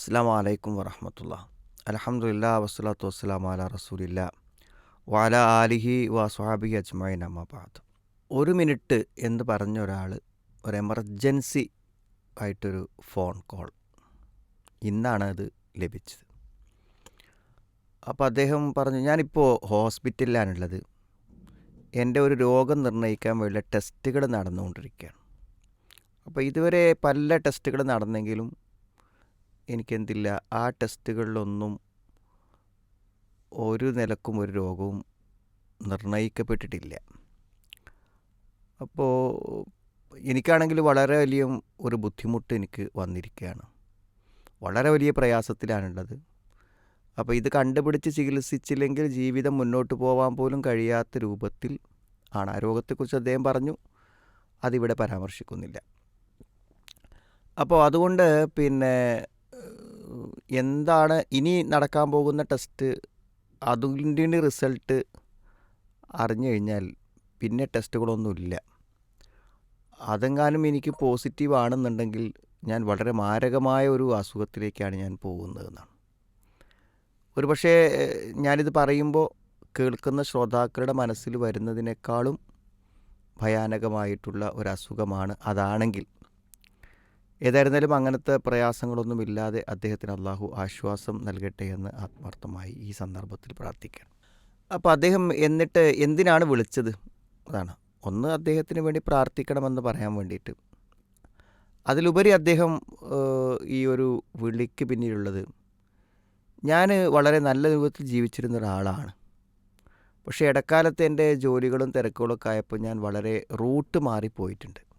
അസ്സാം വലൈക്കും വറഹമത്തുള്ള അലഹമുല്ല വസ്സലാത്തു വസ്സലാം അല റസൂലില്ല. വാല ആലിഹി വ സ്വാബി അജ്മൈൻ അമ്മബാദ് ഒരു മിനിറ്റ് എന്ന് പറഞ്ഞ ഒരാൾ ഒരു എമർജൻസി ആയിട്ടൊരു ഫോൺ കോൾ ഇന്നാണ് അത് ലഭിച്ചത്. അപ്പോൾ അദ്ദേഹം പറഞ്ഞു ഞാനിപ്പോൾ ഹോസ്പിറ്റലിലാണുള്ളത്. എന്റെ ഒരു രോഗം നിർണയിക്കാൻ വേണ്ടിയുള്ള ടെസ്റ്റുകൾ നടന്നുകൊണ്ടിരിക്കുകയാണ്. അപ്പോൾ ഇതുവരെ പല ടെസ്റ്റുകൾ നടന്നെങ്കിലും എനിക്കെന്തില്ല. ആ ടെസ്റ്റുകളിലൊന്നും ഒരു നിലക്കും ഒരു രോഗവും നിർണയിക്കപ്പെട്ടിട്ടില്ല. അപ്പോൾ എനിക്കാണെങ്കിൽ വളരെ വലിയ ഒരു ബുദ്ധിമുട്ട് എനിക്ക് വന്നിരിക്കുകയാണ്. വളരെ വലിയ പ്രയാസത്തിലാണുള്ളത്. അപ്പോൾ ഇത് കണ്ടുപിടിച്ച് ചികിത്സിച്ചില്ലെങ്കിൽ ജീവിതം മുന്നോട്ട് പോകാൻ പോലും കഴിയാത്ത രൂപത്തിൽ ആണ്. ആ രോഗത്തെക്കുറിച്ച് അദ്ദേഹം പറഞ്ഞു. അതിവിടെ പരാമർശിക്കുന്നില്ല. അപ്പോൾ അതുകൊണ്ട് പിന്നെ എന്താണ് ഇനി നടക്കാൻ പോകുന്ന ടെസ്റ്റ്? അതിന്റെ റിസൾട്ട് അറിഞ്ഞു കഴിഞ്ഞാൽ പിന്നെ ടെസ്റ്റുകളൊന്നുമില്ല. അതെങ്ങാനും എനിക്ക് പോസിറ്റീവ് ആണെന്നുണ്ടെങ്കിൽ ഞാൻ വളരെ മാരകമായ ഒരു അസുഖത്തിലേക്കാണ് ഞാൻ പോകുന്നതെന്നാണ് ഒരു പക്ഷേ ഞാനിത് പറയുമ്പോൾ കേൾക്കുന്ന ശ്രോതാക്കളുടെ മനസ്സിൽ വരുന്നതിനേക്കാളും ഭയാനകമായിട്ടുള്ള ഒരു അസുഖമാണ് അതാണെങ്കിൽ. ഏതായിരുന്നാലും അങ്ങനത്തെ പ്രയാസങ്ങളൊന്നുമില്ലാതെ അദ്ദേഹത്തിന് അള്ളാഹു ആശ്വാസം നൽകട്ടെ എന്ന് ആത്മാർത്ഥമായി ഈ സന്ദർഭത്തിൽ പ്രാർത്ഥിക്കണം അപ്പോൾ അദ്ദേഹം എന്നിട്ട് എന്തിനാണ് വിളിച്ചത്? അതാണ്. ഒന്ന് അദ്ദേഹത്തിന് വേണ്ടി പ്രാർത്ഥിക്കണമെന്ന് പറയാൻ വേണ്ടിയിട്ട്. അതിലുപരി അദ്ദേഹം ഈ ഒരു വിളിക്ക് പിന്നിലുള്ളത് ഞാൻ വളരെ നല്ല രൂപത്തിൽ ജീവിച്ചിരുന്ന ഒരാളാണ്. പക്ഷേ ഇടക്കാലത്ത് എന്റെ ജോലികളും തിരക്കുകളൊക്കെ ആയപ്പോൾ ഞാൻ വളരെ റൂട്ട് മാറിപ്പോയിട്ടുണ്ട്.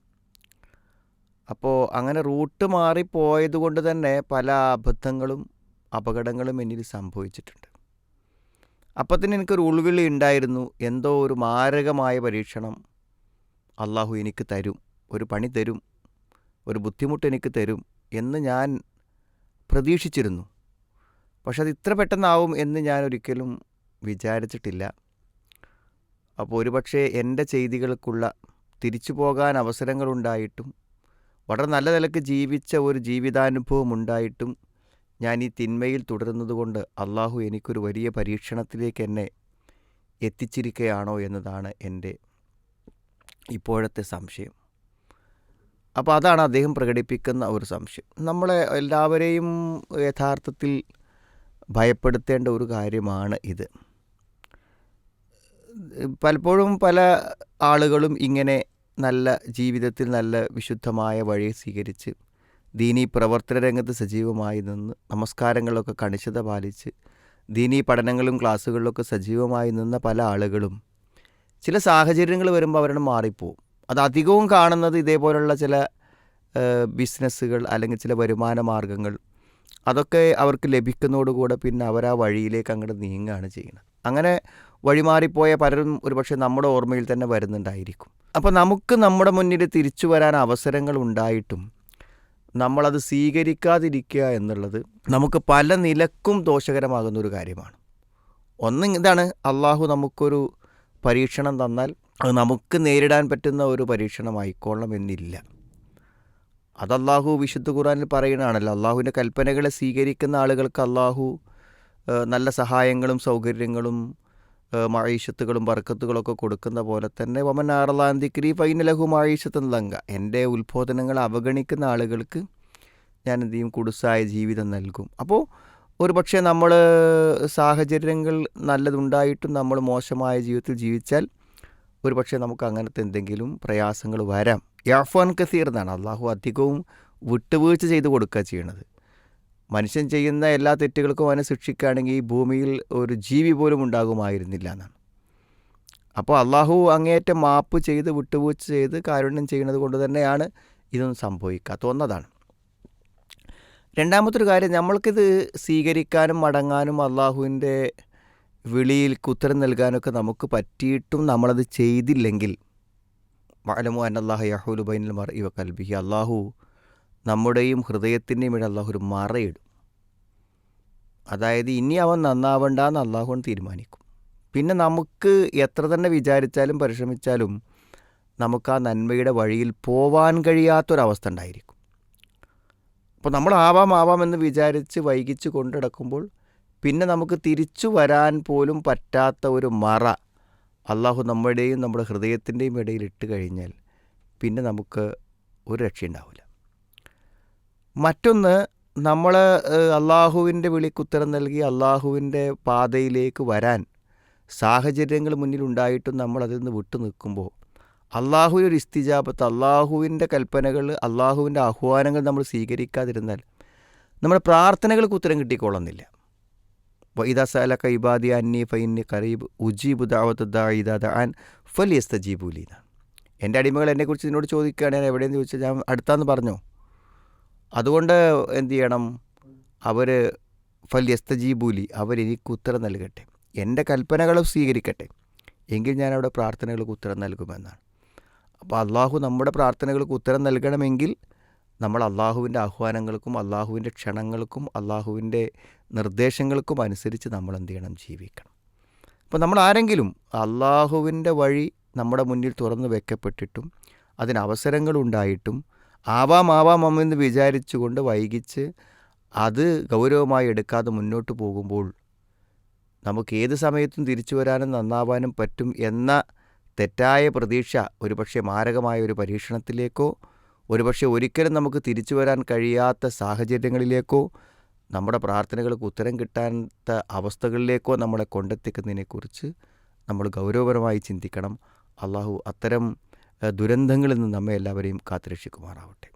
അപ്പോൾ അങ്ങനെ റൂട്ട് മാറിപ്പോയത് കൊണ്ട് തന്നെ പല അബദ്ധങ്ങളും അപകടങ്ങളും എന്നിൽ സംഭവിച്ചിട്ടുണ്ട്. അപ്പോൾ തന്നെ എനിക്കൊരു ഉൾവിളി ഉണ്ടായിരുന്നു. എന്തോ ഒരു മാരകമായ പരീക്ഷണം അള്ളാഹു എനിക്ക് തരും ഒരു പണി തരും ഒരു ബുദ്ധിമുട്ട് എനിക്ക് തരും എന്ന് ഞാൻ പ്രതീക്ഷിച്ചിരുന്നു. പക്ഷെ അത് ഇത്ര പെട്ടെന്നാവും എന്ന് ഞാൻ ഒരിക്കലും വിചാരിച്ചിട്ടില്ല. അപ്പോൾ ഒരുപക്ഷേ എന്റെ ചെയ്തികൾക്കുള്ള തിരിച്ചു പോകാൻ അവസരങ്ങളുണ്ടായിട്ടും വളരെ നല്ല നിലയ്ക്ക് ജീവിച്ച ഒരു ജീവിതാനുഭവം ഉണ്ടായിട്ടും ഞാൻ ഈ തിന്മയിൽ തുടരുന്നതുകൊണ്ട് അള്ളാഹു എനിക്കൊരു വലിയ പരീക്ഷണത്തിലേക്ക് എന്നെ എത്തിച്ചിരിക്കുകയാണോ എന്നതാണ് എന്റെ ഇപ്പോഴത്തെ സംശയം. അപ്പോൾ അതാണ് അദ്ദേഹം പ്രകടിപ്പിക്കുന്ന ഒരു സംശയം. നമ്മളെ എല്ലാവരെയും യഥാർത്ഥത്തിൽ ഭയപ്പെടുത്തേണ്ട ഒരു കാര്യമാണ് ഇത്. പലപ്പോഴും പല ആളുകളും ഇങ്ങനെ നല്ല ജീവിതത്തിൽ നല്ല വിശുദ്ധമായ വഴി സ്വീകരിച്ച് ദീനീ പ്രവർത്തന രംഗത്ത് സജീവമായി നിന്ന് നമസ്കാരങ്ങളൊക്കെ കണിശത പാലിച്ച് ദീനീ പഠനങ്ങളും ക്ലാസ്സുകളിലൊക്കെ സജീവമായി നിന്ന പല ആളുകളും ചില സാഹചര്യങ്ങൾ വരുമ്പോൾ അവരുടെ മാറിപ്പോവും. അത് അധികവും കാണുന്നത് ഇതേപോലുള്ള ചില ബിസിനസ്സുകൾ അല്ലെങ്കിൽ ചില വരുമാന മാർഗങ്ങൾ അതൊക്കെ അവർക്ക് ലഭിക്കുന്നതോടുകൂടെ പിന്നെ അവർ ആ വഴിയിലേക്ക് അങ്ങോട്ട് നീങ്ങുകയാണ് ചെയ്യുന്നത്. അങ്ങനെ വഴിമാറിപ്പോയ പലരും ഒരുപക്ഷെ നമ്മുടെ ഓർമ്മയിൽ തന്നെ വരുന്നുണ്ടായിരിക്കും. അപ്പോൾ നമുക്ക് നമ്മുടെ മുന്നിൽ തിരിച്ചു വരാൻ അവസരങ്ങൾ ഉണ്ടായിട്ടും നമ്മളത് സ്വീകരിക്കാതിരിക്കുക എന്നുള്ളത് നമുക്ക് പല നിലക്കും ദോഷകരമാകുന്ന ഒരു കാര്യമാണ്. ഒന്ന് ഇതാണ് അള്ളാഹു നമുക്കൊരു പരീക്ഷണം തന്നാൽ അത് നമുക്ക് നേരിടാൻ പറ്റുന്ന ഒരു പരീക്ഷണമായിക്കൊള്ളണം എന്നില്ല. അത് അള്ളാഹു വിശുദ്ധ ഖുറാനിൽ പറയുന്നതാണല്ലോ അള്ളാഹുവിന്റെ കൽപ്പനകളെ സ്വീകരിക്കുന്ന ആളുകൾക്ക് അള്ളാഹു നല്ല സഹായങ്ങളും സൗകര്യങ്ങളും മഴീഷത്തുകളും ബർക്കത്തുകളൊക്കെ കൊടുക്കുന്ന പോലെ തന്നെ വമൻ ആറലാന്തിക്രി ഫൈനലഹു മഴീഷത്ത് ലങ്ക. എന്റെ ഉത്ബോധനങ്ങൾ അവഗണിക്കുന്ന ആളുകൾക്ക് ഞാൻ എന്ത് ചെയ്യും? കുടുസായ ജീവിതം നൽകും. അപ്പോൾ ഒരു പക്ഷേ നമ്മൾ സാഹചര്യങ്ങൾ നല്ലതുണ്ടായിട്ടും നമ്മൾ മോശമായ ജീവിതത്തിൽ ജീവിച്ചാൽ ഒരു പക്ഷേ നമുക്ക് അങ്ങനത്തെ എന്തെങ്കിലും പ്രയാസങ്ങൾ വരാം. യാഫാൻ കസീർ എന്നാണ്. അള്ളാഹു അധികവും വിട്ടുവീഴ്ച ചെയ്ത് കൊടുക്കുക ചെയ്യണത്. മനുഷ്യൻ ചെയ്യുന്ന എല്ലാ തെറ്റുകൾക്കും അവനെ ശിക്ഷിക്കുകയാണെങ്കിൽ ഈ ഭൂമിയിൽ ഒരു ജീവി പോലും ഉണ്ടാകുമായിരുന്നില്ല എന്നാണ്. അപ്പോൾ അള്ളാഹു അങ്ങേയറ്റം മാപ്പ് ചെയ്ത് വിട്ടുവീഴ്ച ചെയ്ത് കാരുണ്യം ചെയ്യുന്നത് കൊണ്ട് തന്നെയാണ് ഇതൊന്നും സംഭവിക്കാത്ത ഒന്നതാണ് രണ്ടാമത്തൊരു കാര്യം നമ്മൾക്കിത് സ്വീകരിക്കാനും മടങ്ങാനും അള്ളാഹുവിന്റെ വിളിയിൽ ഉത്തരം നൽകാനൊക്കെ നമുക്ക് പറ്റിയിട്ടും നമ്മളത് ചെയ്തില്ലെങ്കിൽ മാലമു അന്നല്ലാഹു യഹൂലു ബൈനൽ മർ ഇവ കൽബിഹി അള്ളാഹു നമ്മുടെയും ഹൃദയത്തിന്റെയും ഇടയിൽ അള്ളാഹു ഒരു മറയിടും. അതായത് ഇനി അവൻ നന്നാവണ്ട എന്ന് അള്ളാഹു തീരുമാനിക്കും. പിന്നെ നമുക്ക് എത്ര തന്നെ വിചാരിച്ചാലും പരിശ്രമിച്ചാലും നമുക്ക് ആ നന്മയുടെ വഴിയിൽ പോവാൻ കഴിയാത്തൊരവസ്ഥ ഉണ്ടായിരിക്കും. അപ്പോൾ നമ്മൾ ആവാം ആവാം എന്ന് വിചാരിച്ച് വൈകിച്ച് കൊണ്ടിടക്കുമ്പോൾ പിന്നെ നമുക്ക് തിരിച്ചു വരാൻ പോലും പറ്റാത്ത ഒരു മറ അള്ളാഹു നമ്മുടെയും നമ്മുടെ ഹൃദയത്തിന്റെയും ഇടയിൽ ഇട്ട് കഴിഞ്ഞാൽ പിന്നെ നമുക്ക് ഒരു രക്ഷയുണ്ടാവില്ല. മറ്റൊന്ന് നമ്മൾ അള്ളാഹുവിന്റെ വിളിക്കുത്തരം നൽകി അള്ളാഹുവിന്റെ പാതയിലേക്ക് വരാൻ സാഹചര്യങ്ങൾ മുന്നിലുണ്ടായിട്ടും നമ്മൾ അതിൽ നിന്ന് വിട്ടു നിൽക്കുമ്പോൾ അള്ളാഹുവിന്റെ ഒരു ഇസ്തിജാപത്ത് അള്ളാഹുവിന്റെ കൽപ്പനകൾ അള്ളാഹുവിന്റെ ആഹ്വാനങ്ങൾ നമ്മൾ സ്വീകരിക്കാതിരുന്നാൽ നമ്മുടെ പ്രാർത്ഥനകൾക്ക് ഉത്തരം കിട്ടിക്കൊള്ളുന്നില്ല. വൈദാ സലക്ക ഇബാദി അന്നി ഫൈന്നി കറീബ് ഉജീബ് ദാവത്താൻ ഫൽ യസ്തജീബൂലി എന്നാണ്. എന്റെ അടിമകൾ എന്നെക്കുറിച്ച് നിന്നോട് ചോദിക്കുകയാണ് ഞാൻ എവിടെയെന്ന് ചോദിച്ചാൽ ഞാൻ അടുത്താന്ന് പറഞ്ഞോ? അതുകൊണ്ട് എന്തു ചെയ്യണം? അവർ ഫല്യസ്തജീബൂലി അവരെനിക്ക് ഉത്തരം നൽകട്ടെ. എന്റെ കൽപ്പനകളും സ്വീകരിക്കട്ടെ. എങ്കിൽ ഞാൻ അവിടെ പ്രാർത്ഥനകൾക്ക് ഉത്തരം നൽകുമെന്നാണ്. അപ്പോൾ അള്ളാഹു നമ്മുടെ പ്രാർത്ഥനകൾക്ക് ഉത്തരം നൽകണമെങ്കിൽ നമ്മൾ അള്ളാഹുവിന്റെ ആഹ്വാനങ്ങൾക്കും അള്ളാഹുവിന്റെ ക്ഷണങ്ങൾക്കും അള്ളാഹുവിന്റെ നിർദ്ദേശങ്ങൾക്കും അനുസരിച്ച് നമ്മൾ എന്ത് ചെയ്യണം? ജീവിക്കണം. അപ്പോൾ നമ്മൾ ആരെങ്കിലും അള്ളാഹുവിന്റെ വഴി നമ്മുടെ മുന്നിൽ തുറന്നു വെക്കപ്പെട്ടിട്ടും അതിന് അവസരങ്ങളുണ്ടായിട്ടും ആവാം ആവാം എന്ന് വിചാരിച്ചുകൊണ്ട് വൈകിച്ച് അത് ഗൗരവമായി എടുക്കാതെ മുന്നോട്ട് പോകുമ്പോൾ നമുക്ക് ഏത് സമയത്തും തിരിച്ചു വരാനും നന്നാവാനും പറ്റും എന്ന തെറ്റായ പ്രതീക്ഷ ഒരുപക്ഷെ മാരകമായ ഒരു പരീക്ഷണത്തിലേക്കോ ഒരുപക്ഷെ ഒരിക്കലും നമുക്ക് തിരിച്ചു വരാൻ കഴിയാത്ത സാഹചര്യങ്ങളിലേക്കോ നമ്മുടെ പ്രാർത്ഥനകൾക്ക് ഉത്തരം കിട്ടാത്ത അവസ്ഥകളിലേക്കോ നമ്മളെ കൊണ്ടെത്തിക്കുന്നതിനെക്കുറിച്ച് നമ്മൾ ഗൗരവപരമായി ചിന്തിക്കണം. അള്ളാഹു അത്തരം ദുരന്തങ്ങളിൽ നിന്ന് നമ്മെ എല്ലാവരെയും കാത്തുരക്ഷിക്കുമാറാവട്ടെ.